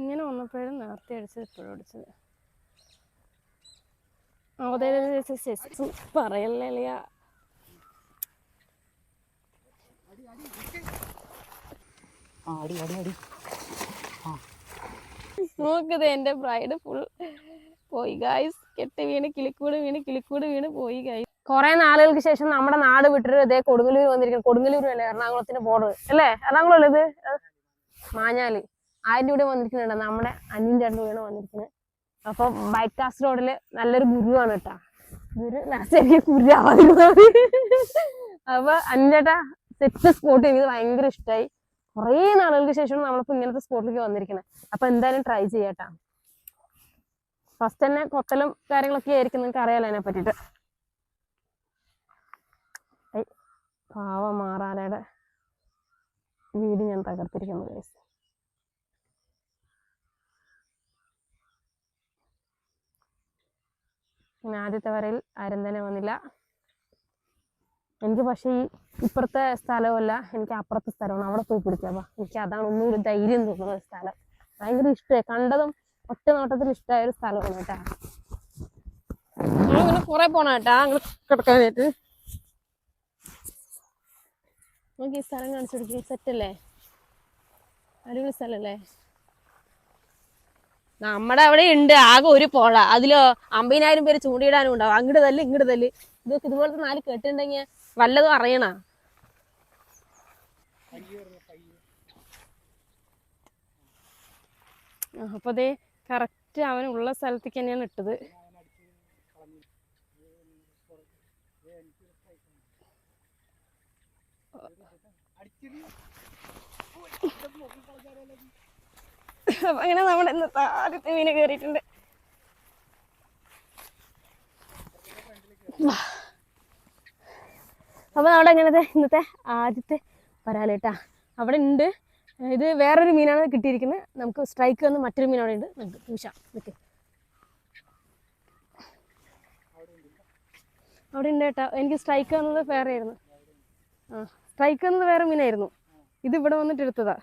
ഇങ്ങനെ വന്നപ്പോഴും നേരത്തെ അടിച്ചത് ഇപ്പോഴും അടിച്ചത്. ഓ, ദേ, ദേ, ദേ, ദേ, ദേ, ദേ, പറയല്ലേ അളിയാ അടി. അടി അടി നോക്കത് എന്റെ ബ്രൈഡ് ഫുൾ പോയി ഗായ്സ് കെട്ട് വീണ് കിളിക്കൂട് വീണ് കിളിക്കൂട് വീണ് പോയി ഗായ്സ് കുറെ നാളുകൾക്ക് ശേഷം നമ്മുടെ നാട് വിട്ടിട്ട് ഇതേ കൊടുങ്ങല്ലൂർ വന്നിരിക്കുന്നു. കൊടുങ്ങല്ലൂർ അല്ലേ എറണാകുളത്തിന്റെ ബോർഡർ അല്ലേ? എറണാകുളം അല്ലേ ഇത്? മാഞ്ഞാൽ. അതിന്റെ കൂടെ വന്നിരിക്കുന്നുണ്ട്. നമ്മുടെ അനിയൻ ചേട്ടൻ കൂടെ വന്നിരിക്കുന്നത് അപ്പൊ ബൈക്കാസ് റോഡിൽ നല്ലൊരു ഗുരുവാണ് കേട്ടാ ഗുരു ലാസ്റ്റ് എനിക്ക് ഗുരുവാതിരുന്നത് അപ്പൊ അനിയൻ ചേട്ടാ സെറ്റ് സ്പോട്ട് എനിക്ക് ഭയങ്കര ഇഷ്ടമായി കുറേ നാളുകൾക്ക് ശേഷമാണ് നമ്മളിപ്പോ ഇങ്ങനത്തെ സ്പോട്ടിലേക്ക് വന്നിരിക്കുന്നത് അപ്പൊ എന്തായാലും ട്രൈ ചെയ്യട്ടാ. ഫസ്റ്റ് തന്നെ കൊത്തലും കാര്യങ്ങളൊക്കെ ആയിരിക്കും നിങ്ങൾക്ക് അറിയാലോ അതിനെ പറ്റിട്ട് പാവ മാറാലയുടെ വീട് ഞാൻ തകർത്തിരിക്കുന്നു പിന്നെ ആദ്യത്തെ വരയിൽ ആരും തന്നെ വന്നില്ല. എനിക്ക് പക്ഷേ ഈ ഇപ്പുറത്തെ സ്ഥലമല്ല എനിക്ക് അപ്പുറത്തെ സ്ഥലമാണ്. അവിടെ പോയി വാ. എനിക്ക് അതാണ് ഒന്നുകൂടി ധൈര്യം തോന്നുന്ന ഒരു സ്ഥലം. ഭയങ്കര ഇഷ്ടമായി. കണ്ടതും ഒറ്റ നോട്ടത്തിൽ ഇഷ്ടമായ ഒരു സ്ഥലമാണ് കേട്ടാ. അങ്ങനെ കുറെ പോണ കേട്ടാ. അങ്ങനെ കിടക്കാനായിട്ട്. നമുക്ക് ഈ സ്ഥലം കാണിച്ചു കൊടുക്കും. സെറ്റ് അല്ലേ? അടിപൊളി സ്ഥലല്ലേ നമ്മുടെ അവിടെ ഉണ്ട് ആകെ ഒരു പുഴ. അതിലോ അമ്പതിനായിരം പേര് ചൂണ്ടിയിടാനും ഉണ്ടാവും. അങ്ങോട്ട് തല്ല് ഇങ്ങോട്ട് തല്ല്. ഇതൊക്കെ ഇതുപോലത്തെ നാല് കെട്ടുണ്ടെങ്കിൽ വല്ലതും അറിയണ. അപ്പൊ അതേ കറക്റ്റ് ഉള്ള സ്ഥലത്തേക്ക് തന്നെയാണ് ഇട്ടത്. അപ്പൊ അങ്ങനെ നമ്മുടെ ഇന്നത്തെ ആദ്യത്തെ മീന് കയറിയിട്ടുണ്ട്. അപ്പൊ നമ്മുടെ എങ്ങനത്തെ ഇന്നത്തെ ആദ്യത്തെ വരാലേട്ടാ അവിടെ ഉണ്ട് ഇത് വേറൊരു മീനാണ് കിട്ടിയിരിക്കുന്നത്. നമുക്ക് സ്ട്രൈക്ക് വന്ന് മറ്റൊരു മീൻ അവിടെ ഉണ്ട് നമുക്ക് പൂശാം നിൽക്ക് അവിടെ ഉണ്ട് കേട്ടോ. എനിക്ക് സ്ട്രൈക്ക് വന്നത് വേറെ ആയിരുന്നു. ആ സ്ട്രൈക്ക് വന്നത് വേറെ മീനായിരുന്നു. ഇത് ഇവിടെ വന്നിട്ട് എടുത്തതാ.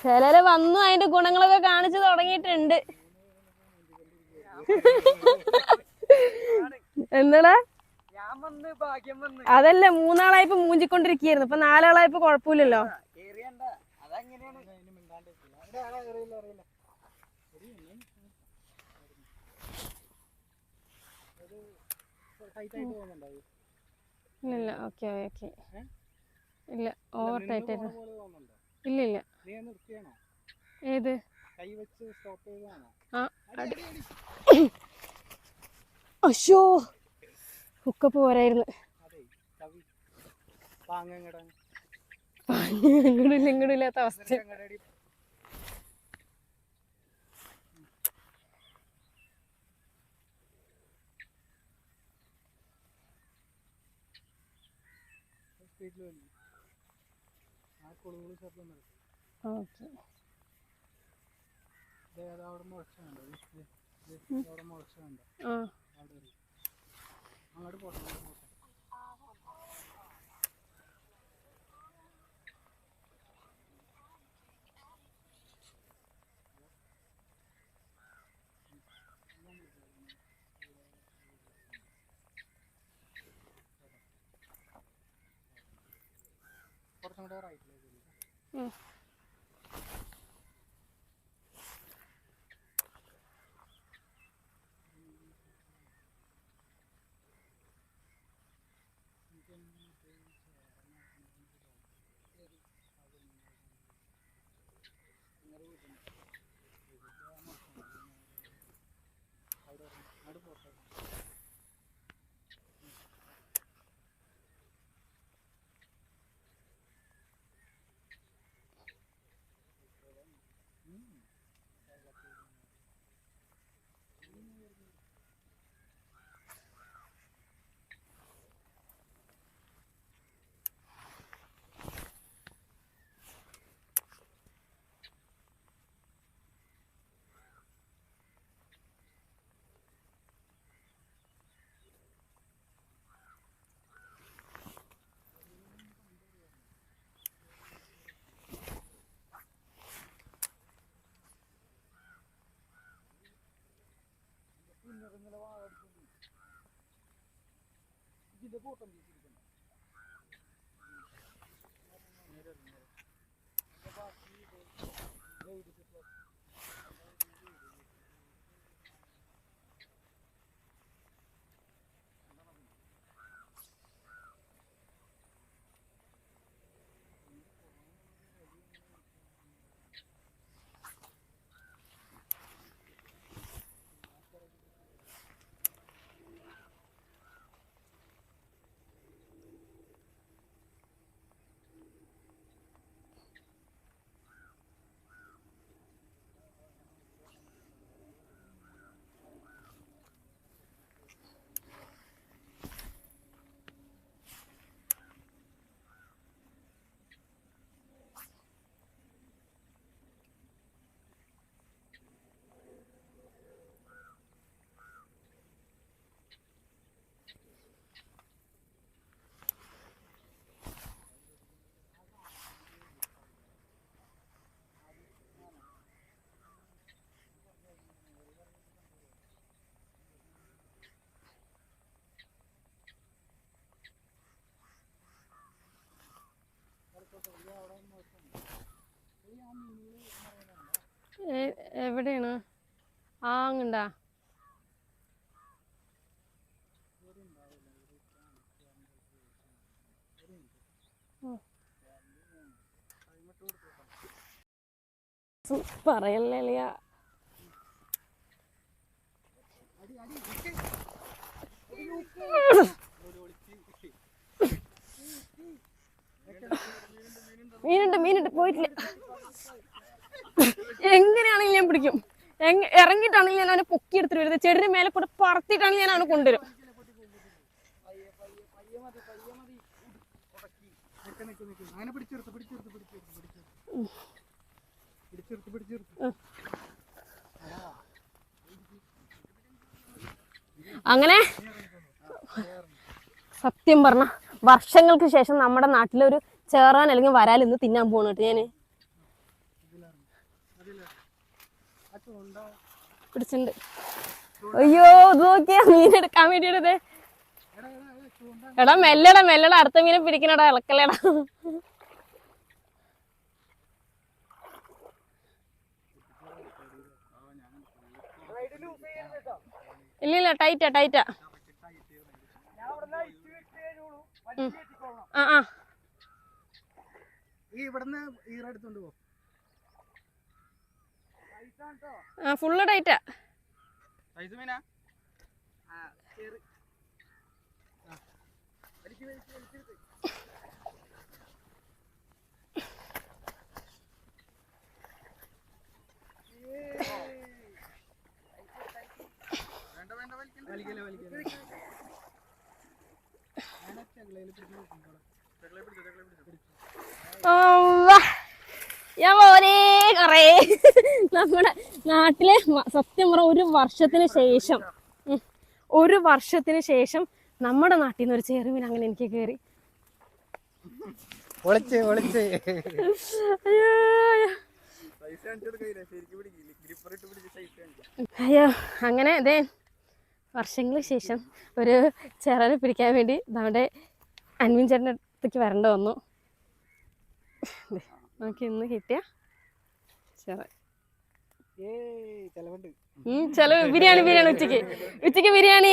ചിലര് വന്നു അതിന്റെ ഗുണങ്ങളൊക്കെ കാണിച്ചു തുടങ്ങിയിട്ടുണ്ട്. എന്താടാ? അതല്ല മൂന്നാളായപ്പോ മൂഞ്ചിക്കൊണ്ടിരിക്കുന്നു ഇപ്പൊ നാലാളായപ്പോ കൊഴപ്പില്ലല്ലോ ഇല്ല ഓക്കെ ഓക്കെ ഇല്ല ഓവർ ടൈറ്റ് ഇല്ല ഇല്ല. ഏത്. അശോ ഹുക്കപ്പ് പോരായിരുന്നു. ഇങ്ങടില്ലാത്ത അവസ്ഥ. അങ്ങടടി സ്പീഡിൽ വന്നു. ആ കൊളുകൾ ശബ്ദം നടക്കും ഓക്കെ. കുറച്ചും കൂടെ റൈറ്റിലേക്ക് ഇതിന്റെ ഫോട്ടോ എവിടെയാണ്? ആ അങ്ങണ്ടാ. പറയല്ലേ അളിയ മീനുണ്ട് മീനുണ്ട് പോയിട്ടില്ല. എങ്ങനെയാണെങ്കിലും ഞാൻ പിടിക്കും. എങ് ഇറങ്ങിയിട്ടാണെങ്കിൽ ഞാൻ അവനെ പൊക്കി എടുത്തിട്ട് വരുന്നത്. ചെടിയുടെ മേലെ കൂടെ പറത്തിയിട്ടാണെങ്കിൽ ഞാൻ അവനെ കൊണ്ടുവരും. അങ്ങനെ സത്യം പറഞ്ഞ വർഷങ്ങൾക്ക് ശേഷം നമ്മുടെ നാട്ടിലൊരു ചേറാൻ അല്ലെങ്കിൽ വരാൽ ഇന്ന് തിന്നാൻ കേട്ടോ ഞാൻ. പിടിച്ചിട്ടുണ്ട്. അയ്യോ നോക്കിയാ മീൻ എടുക്കാൻ വേണ്ടിയിട്ടത് എടാ മെല്ലട മെല്ലട അടുത്ത മീനെ പിടിക്കണടാ കേട്ടോ ഇല്ല ടൈറ്റാ ടൈറ്റാ. ഞാൻ ആ ആ. ഈ ഇവിടുന്ന് ഈറെടുത്തോണ്ട് പോ. പൈസ കേട്ടോ ആ. ഫുള്ള് ടൈറ്റാ വലിക്കല വലിക്കല ആ കേറി ആ. വലിക്ക് വലിക്ക് വലിച്ചെടുത്ത് വേണ്ട വേണ്ട വലിക്കണ്ട വലിക്കല്ലേ വലിക്കല്ലേ ഞാൻ ചെകളയിൽ പിടിച്ച് നോക്കുമ്പോൾ ചെകളയിൽ പിടിച്ചു ചെകളയിൽ പിടിച്ചു ഞാൻ പോരേ കൊറേ നമ്മുടെ നാട്ടിലെ സത്യം പറ ഒരു വർഷത്തിന് ശേഷം ഒരു വർഷത്തിന് ശേഷം നമ്മുടെ നാട്ടിൽ നിന്ന് ഒരു ചെറുമീൻ അങ്ങനെ എനിക്ക് കയറി അയ്യോ അങ്ങനെ അതെ വർഷങ്ങൾക്ക് ശേഷം ഒരു ചെറനെ പിടിക്കാൻ വേണ്ടി നമ്മുടെ അൻവിൻ ചേട്ടന്റെ അടുത്തേക്ക് വരേണ്ട വന്നു. നമുക്ക് ഇന്ന് കിട്ടിയ ചെലവ് ബിരിയാണി ബിരിയാണി ഉച്ചയ്ക്ക് ഉച്ചയ്ക്ക് ബിരിയാണി.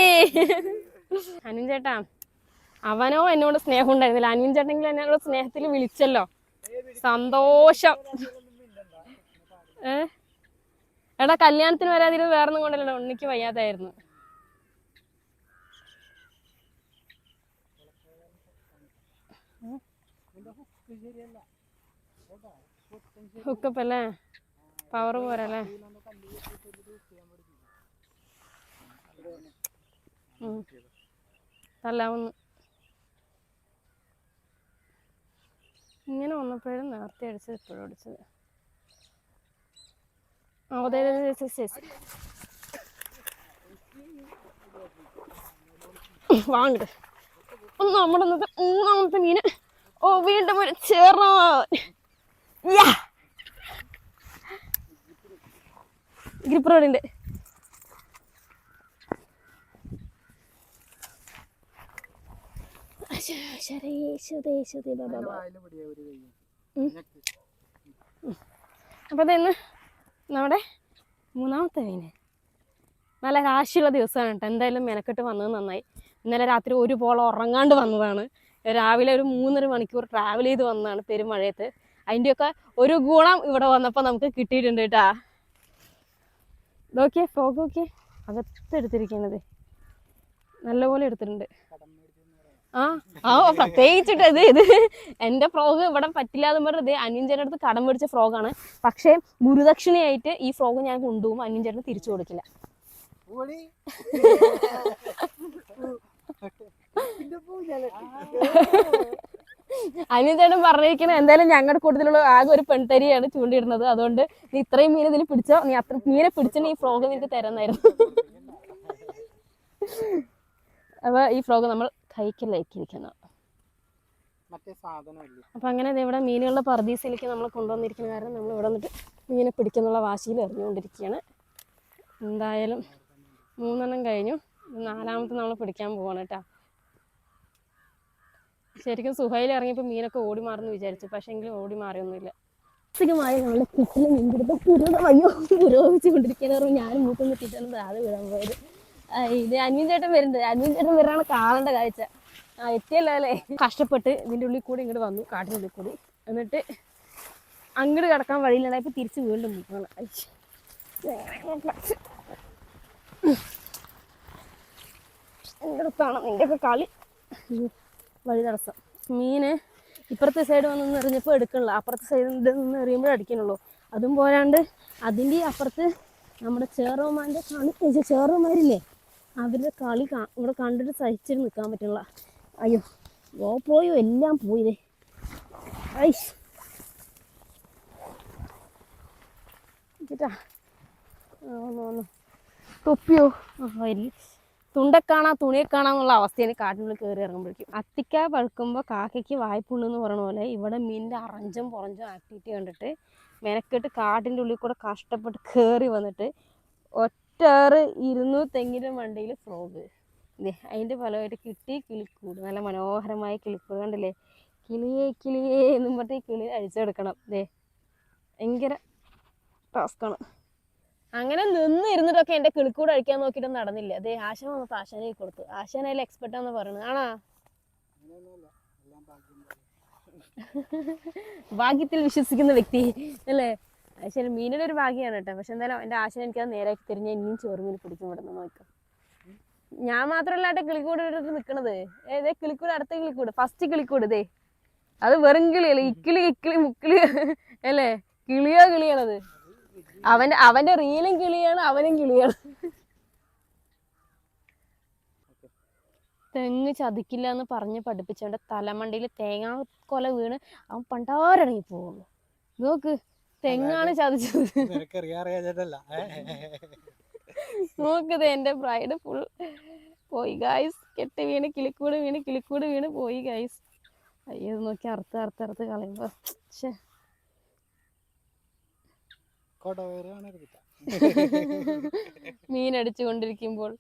അനിൻ ചേട്ടാ അവനോ എന്നോട് സ്നേഹം ഉണ്ടായിരുന്നില്ല. അനിയൻ ചേട്ടെങ്കിലും എന്നോട് സ്നേഹത്തിൽ വിളിച്ചല്ലോ. സന്തോഷം. ഏ? എടാ കല്യാണത്തിന് വരാതിരുന്ന് വേറെ ഒന്നും കൊണ്ടല്ലോ ഉണ്ണിക്ക് വയ്യാതായിരുന്നു. ഹുക്കപ്പല്ലേ പവർ പോരല്ലേ. തല്ലാവുന്നു. ഇങ്ങനെ വന്നപ്പോഴും നേരത്തെ അടിച്ചത് ഇപ്പോഴും അടിച്ചത്. വാങ്ങട്ടെ അതെ അതെ, അതെ, ശരി, ശരി, ശരി. വാങ്ങട് ഒന്ന് നമ്മുടെ മൂന്നാമത്തെ മീന് ഓ വീണ്ടും ഒരു ചേർന്ന ഉം. റോഡിന്റെ അപ്പോൾ ഇന്ന് നമ്മുടെ മൂന്നാമത്തെ മീന്. നല്ല രാശിയുള്ള ദിവസമാണ് കേട്ടോ. എന്തായാലും മെനക്കെട്ട് വന്നത് നന്നായി. ഇന്നലെ രാത്രി ഒരു പോളം ഉറങ്ങാണ്ട് വന്നതാണ്. രാവിലെ ഒരു മൂന്നര മണിക്കൂർ ട്രാവൽ ചെയ്ത് വന്നതാണ് പെരുമഴയത്ത്. അതിന്റെയൊക്കെ ഒരു ഗുണം ഇവിടെ വന്നപ്പോൾ നമുക്ക് കിട്ടിയിട്ടുണ്ട് കേട്ടാ. നോക്കിയേ ഫോഗ് നോക്കിയേ എടുത്തിരിക്കണത് നല്ലപോലെ എടുത്തിട്ടുണ്ട്. ആ ആ പ്രത്യേകിച്ചിട്ട് ഇത് ഇത് എന്റെ ഫ്രോഗ് ഇവിടെ പറ്റില്ലാതെ പറഞ്ഞത് അനിയഞ്ചേന്റെ അടുത്ത് കടം മേടിച്ച ഫ്രോഗാണ് പക്ഷേ ഗുരുദക്ഷിണയായിട്ട് ഈ ഫ്രോഗ് ഞാൻ കൊണ്ടുപോകും. അനിയഞ്ചേട്ടന് തിരിച്ചു കൊടുക്കില്ല. അനിയഞ്ചേട്ടൻ പറഞ്ഞിരിക്കണേ എന്തായാലും ഞങ്ങളുടെ കൂട്ടത്തിലുള്ള ആകെ ഒരു പെൺതരിയാണ് ചൂണ്ടിയിടുന്നത്. അതുകൊണ്ട് നീ ഇത്രയും മീൻ ഇതിൽ പിടിച്ചോ? നീ അത്ര മീനെ പിടിച്ചിട്ട് ഈ ഫ്രോഗ് നിനക്ക് തരുന്നായിരുന്നു. അപ്പൊ ഈ ഫ്രോഗ് നമ്മൾ കൈക്കലാക്കിയിരിക്കുന്നു മറ്റേ അപ്പൊ അങ്ങനെ ഇവിടെ മീനുകളുടെ പർദീസയിലേക്ക് നമ്മൾ കൊണ്ടുവന്നിരിക്കുന്ന കാരണം നമ്മൾ ഇവിടെ വന്നിട്ട് മീനെ പിടിക്കുന്നുള്ള വാശിയിൽ എറിഞ്ഞുകൊണ്ടിരിക്കുകയാണ്. എന്തായാലും മൂന്നെണ്ണം കഴിഞ്ഞു. നാലാമത്തെ നമ്മൾ പിടിക്കാൻ പോവാണ് കേട്ടോ. ശരിക്കും സുഹയിൽ ഇറങ്ങിയപ്പോൾ മീനൊക്കെ ഓടി മാറുന്നു വിചാരിച്ചു. പക്ഷേ എങ്കിലും ഓടി മാറിയൊന്നുമില്ല. മാനസികമായി ഞാനും മൂക്കം കിട്ടിയിട്ടാണ് താഴെ വിടാൻ പോയത്. ഇത് അനിയൻ ചേട്ടൻ വരുന്നുണ്ട്. അനിയൻ ചേട്ടൻ വരാണ് കാണേണ്ട കാഴ്ച. ആ എത്തിയല്ലോ അല്ലേ? കഷ്ടപ്പെട്ട് ഇതിന്റെ ഉള്ളിൽ കൂടി ഇങ്ങോട്ട് വന്നു കാട്ടിനുള്ളിൽ കൂടി. എന്നിട്ട് അങ്ങോട്ട് കിടക്കാൻ വഴിയിലുണ്ടായപ്പോൾ തിരിച്ച് വീണ്ടും നിൽക്കണം എന്തെടുത്താണ് നിന്റെയൊക്കെ കളി. വഴി തടസ്സം മീന് ഇപ്പുറത്തെ സൈഡ് വന്ന് എറിഞ്ഞപ്പോൾ എടുക്കണില്ല. അപ്പുറത്തെ സൈഡിൽ നിന്ന് എറിയുമ്പോഴേ അടിക്കണുള്ളൂ. അതും പോരാണ്ട് അതിന്റെ അപ്പുറത്ത് നമ്മുടെ ചേറോമാന്റെ കളി ചേറോമാരില്ലേ അവരുടെ കളി ഇവിടെ കണ്ടിട്ട് സഹിച്ചിട്ട് നിൽക്കാൻ പറ്റുള്ള അയ്യോ ഗോപ്രോയോ എല്ലാം പോയില്ലേ? ഐഷ് ചേട്ടാ തൊപ്പിയോ? ആ തുണ്ടെ കാണാ തുണിയെ കാണാന്നുള്ള അവസ്ഥയാണ് കാട്ടിനുള്ളിൽ കയറി ഇറങ്ങുമ്പോഴേക്കും. അത്തിക്ക പഴുക്കുമ്പോൾ കാക്കയ്ക്ക് വായ്പുള്ളൂ എന്ന് പറയുന്ന പോലെ ഇവിടെ മീനിന്റെ അറഞ്ചും പുറഞ്ചും ആക്ടിവിറ്റി കണ്ടിട്ട് മെനക്കെട്ട് കാട്ടിന്റെ ഉള്ളിൽ കൂടെ കഷ്ടപ്പെട്ട് കയറി വന്നിട്ട് ഒറ്റേറ് ഇരുന്നു തെങ്ങിന്റെ മണ്ടയിൽ ഫ്രോഗ്. അതിന്റെ ഫലമായിട്ട് കിട്ടി കിളിക്കൂട് നല്ല മനോഹരമായ കിളിക്കൂട് കണ്ടില്ലേ? കിളിയേ കിളിയേ എന്നും പറഞ്ഞിട്ട് കിളി അഴിച്ചെടുക്കണം ദേ ഭയങ്കര ടാസ്ക്കാണ് അങ്ങനെ നിന്ന് ഇരുന്നിട്ടൊക്കെ എന്റെ കിളിക്കൂട് അഴിക്കാൻ നോക്കിയിട്ട് നടന്നില്ല. അതെ ആശാൻ വന്നപ്പോൾ ആശാനെ കൊടുത്തു. ആശാൻ അതിൽ എക്സ്പെർട്ട് ആണെന്ന് പറയുന്നത് ആണോ? ഭാഗ്യത്തിൽ വിശ്വസിക്കുന്ന വ്യക്തി അല്ലേ? ആശാന മീനിന്റെ ഒരു ഭാഗ്യമാണ് കേട്ടോ. പക്ഷെ എന്തായാലും എന്റെ ആശാൻ എനിക്കത് നേരാക്കി തിരിഞ്ഞ ഇനിയും ചോറുമീൻ പിടിക്കും ഇവിടെ നിന്ന് നോക്കാം. ഞാൻ മാത്രമല്ല കേട്ടോ കിളിക്കൂട് നിൽക്കണത് ഏതേ കിളിക്കൂട് അടുത്ത കിളിക്കൂട് ഫസ്റ്റ് കിളിക്കൂട് ഇതേ അത് വെറും കിളിയല്ലേ ഇക്കിളി ഇക്കിളി മുക്കിളി അല്ലേ? കിളിയോ കിളിയാണത്? അവന്റെ അവന്റെ റീലും കിളിയാണ് അവനും കിളിയാണ്. തെങ്ങ് ചതിക്കില്ല എന്ന് പറഞ്ഞ് പഠിപ്പിച്ചവന്റെ തലമണ്ടയിൽ തേങ്ങാ കൊല വീണ് അവൻ പണ്ടാരണങ്ങി പോകുന്നു. നോക്ക് തെങ്ങാണ് ചതിച്ചത്. നോക്ക് നോക്കത് എന്റെ ബ്രൈഡ് ഫുൾ പോയി ഗായ്സ് കെട്ട് വീണ് കിളിക്കൂട് വീണ് കിളിക്കൂട് വീണ് പോയി ഗായ്സ് അയ്യോ നോക്കി അറുത്ത് അറുത്ത് അറുത്ത് കളയുമ്പോ അടിച്ചുകൊണ്ടിരിക്കുമ്പോൾ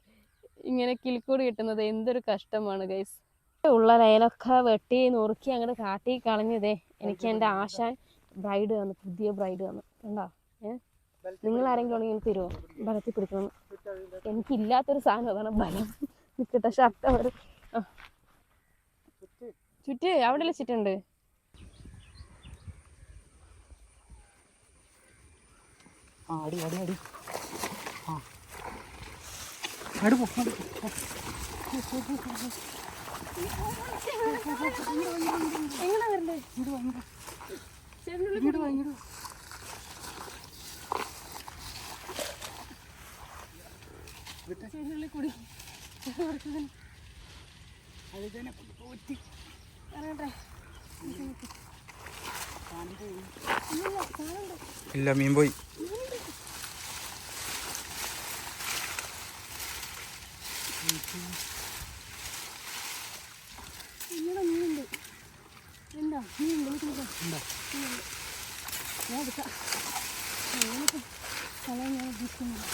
ഇങ്ങനെ കിളിക്കൂട് കിട്ടുന്നത് എന്തൊരു കഷ്ടമാണ് ഗൈസ് ഉള്ള ലൈനൊക്കെ വെട്ടി നുറുക്കി അങ്ങോട്ട് കാട്ടി കളഞ്ഞതേ. എനിക്ക് എന്റെ ആശാൻ ബ്രൈഡ് തന്നു പുതിയ ബ്രൈഡ് തന്നു കണ്ടോ? ഏ? നിങ്ങൾ ആരെങ്കിലും ഉണ്ടെങ്കിൽ എനിക്ക് തരുമോ ബലത്തിൽ പിടിക്കണം. എനിക്കില്ലാത്തൊരു സാധനം അതാണ് ബലം. നിൽക്കട്ടെ ഷർട്ട് അവർ ചുറ്റ്. അവിടെ ചുറ്റുണ്ട്. ആ. അടി അടി അടി ആ അടുപ്പോ എങ്ങനെ വരണ്ടേ? ഇങ്ങോട്ട് ഇങ്ങോട്ട് കൂടി പോറ്റി ഇറങ്ങട്ടെ ഇല്ല മീൻ പോയി ഇങ്ങനെ മീനുണ്ട് എന്താ മീനുണ്ട് വിളിക്ക് വിളിക്ക്. ഉണ്ടോ? ഞാൻ എടുക്കാം അങ്ങനത്തെ കളയാൻ ഞാൻ ഉദ്ദേശിക്കുന്നില്ല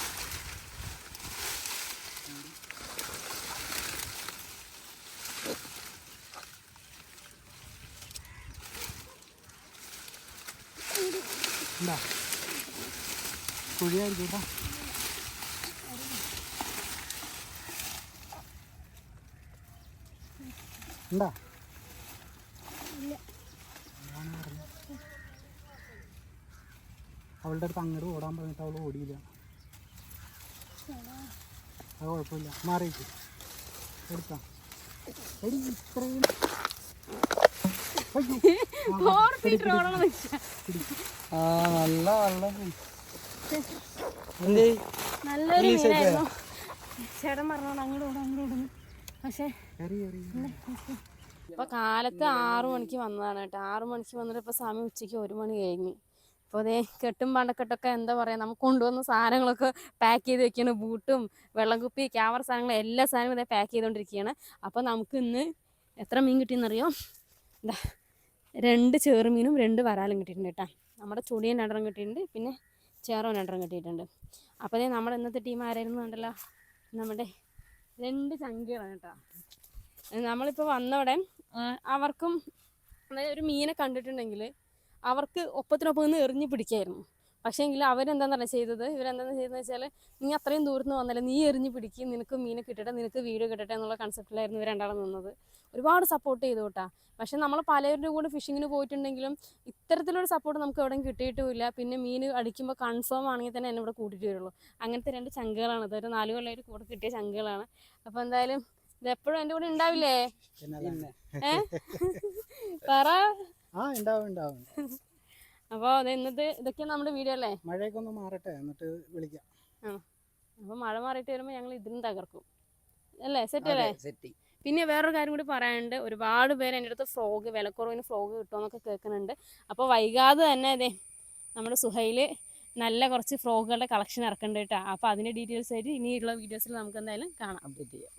കുഴിയായിരിക്കും കേട്ടോ. പറഞ്ഞത്. അവളുടെ അടുത്ത് അങ്ങോട്ട് ഓടാൻ പറഞ്ഞിട്ട് അവൾ ഓടിയില്ല. അത് കുഴപ്പമില്ല. മാറിയിട്ട് എടുക്കാം എടി ഇത്രയും. ആ. നല്ല വെള്ളം എന്തേ? നല്ലൊരു മീനായിരുന്നു. ചേട്ടൻ പറഞ്ഞോണ്ട് അങ്ങോട്ട് ഓടും അങ്ങോട്ട് ഓടും. പക്ഷേ ഇപ്പൊ കാലത്ത് ആറു മണിക്ക് വന്നതാണ് കേട്ടോ. ആറു മണിക്ക് വന്നിട്ട് ഇപ്പൊ സമയം ഉച്ചയ്ക്ക് ഒരു മണി കഴിഞ്ഞു. അപ്പോൾ അതേ കെട്ടും പണ്ടക്കെട്ടൊക്കെ എന്താ പറയാ നമുക്ക് കൊണ്ടുവന്ന സാധനങ്ങളൊക്കെ പാക്ക് ചെയ്ത് വെക്കുകയാണ് ബൂട്ടും വെള്ളം കുപ്പി ക്യാമറ സാധനങ്ങൾ എല്ലാ സാധനവും ഇതേ പാക്ക് ചെയ്തുകൊണ്ടിരിക്കുകയാണ് അപ്പോൾ നമുക്ക് ഇന്ന് എത്ര മീൻ കിട്ടിയെന്നറിയോ? എന്താ രണ്ട് ചെറുമീനും രണ്ട് വരാലും കിട്ടിയിട്ടുണ്ട് കേട്ടോ. നമ്മുടെ ചുടിയൻ രണ്ടെണ്ണം കിട്ടിയിട്ടുണ്ട് പിന്നെ ചേറോൻ രണ്ടെണ്ണം കിട്ടിയിട്ടുണ്ട്. അപ്പോൾ നമ്മുടെ ഇന്നത്തെ ടീം ആരായിരുന്നു കണ്ടല്ലോ? നമ്മുടെ രണ്ട് ചങ്കികളാണ് കേട്ടോ. നമ്മളിപ്പോൾ വന്നവിടെ അവർക്കും അതായത് ഒരു മീനെ കണ്ടിട്ടുണ്ടെങ്കിൽ അവർക്ക് ഒപ്പത്തിനൊപ്പം നിന്ന് എറിഞ്ഞ് പിടിക്കായിരുന്നു. പക്ഷേ എങ്കിൽ അവരെന്താന്ന് പറഞ്ഞാൽ ചെയ്തത്? ഇവരെന്താന്ന് ചെയ്തതെന്ന് വെച്ചാൽ നീ അത്രയും ദൂരത്ത് വന്നാലും വന്നല്ലേ നീ എറിഞ്ഞ് പിടിക്കും നിനക്ക് മീനെ കിട്ടട്ടെ നിനക്ക് വീഡിയോ കിട്ടട്ടെ എന്നുള്ള കൺസെപ്റ്റിലായിരുന്നു ഇവർ രണ്ടാളും നിന്നത്. ഒരുപാട് സപ്പോർട്ട് ചെയ്തു കേട്ടാ പക്ഷെ നമ്മൾ പലരുടെ കൂടെ ഫിഷിങ്ങിന് പോയിട്ടുണ്ടെങ്കിലും ഇത്തരത്തിലൊരു സപ്പോർട്ട് നമുക്ക് എവിടെയും കിട്ടിയിട്ടുമില്ല. പിന്നെ മീൻ അടിക്കുമ്പോൾ കൺഫേം ആണെങ്കിൽ തന്നെ എന്നെ ഇവിടെ കൂട്ടിയിട്ട് വരുള്ളൂ. അങ്ങനത്തെ രണ്ട് ചങ്കുകളാണ്. ഒരു നാല് കൊല്ലമായിട്ട് കൂടെ കിട്ടിയ ചങ്കുകളാണ്. അപ്പോൾ എന്തായാലും ഇത് എപ്പോഴും എന്റെ കൂടെ ഉണ്ടാവില്ലേ? ഏ? പറ. ആ ഉണ്ടാവും ഉണ്ടാവും. അപ്പോൾ ഇന്നത്തെ ഇതൊക്കെ നമ്മുടെ വീഡിയോ അല്ലേ? മഴയൊക്കെ ഒന്ന് മാറട്ടെ എന്നിട്ട് വിളിക്കാം. ആ. അപ്പോൾ മഴ മാറിയിട്ട് വരുമ്പോൾ ഞങ്ങൾ ഇതിനും തകർക്കും. അല്ലേ? സെറ്റ് അല്ലേ? സെറ്റ് പിന്നെ വേറൊരു കാര്യം കൂടി പറയാനുണ്ട്. ഒരുപാട് പേര് എന്റെ അടുത്ത് ഫ്രോഗ് വിലക്കുറവിന് ഫ്രോഗ് കിട്ടുമെന്നൊക്കെ കേൾക്കുന്നുണ്ട്. അപ്പോൾ വൈകാതെ തന്നെ അതെ നമ്മുടെ സുഹൈൽ നല്ല കുറച്ച് ഫ്രോഗുകളുടെ കളക്ഷൻ ഇറക്കുന്നുണ്ട് കേട്ടോ. അപ്പോൾ അതിന്റെ ഡീറ്റെയിൽസ് ആയിട്ട് ഇനിയുള്ള വീഡിയോസിൽ നമുക്ക് എന്തായാലും കാണാം. അപ്ഡേറ്റ് ചെയ്യാം.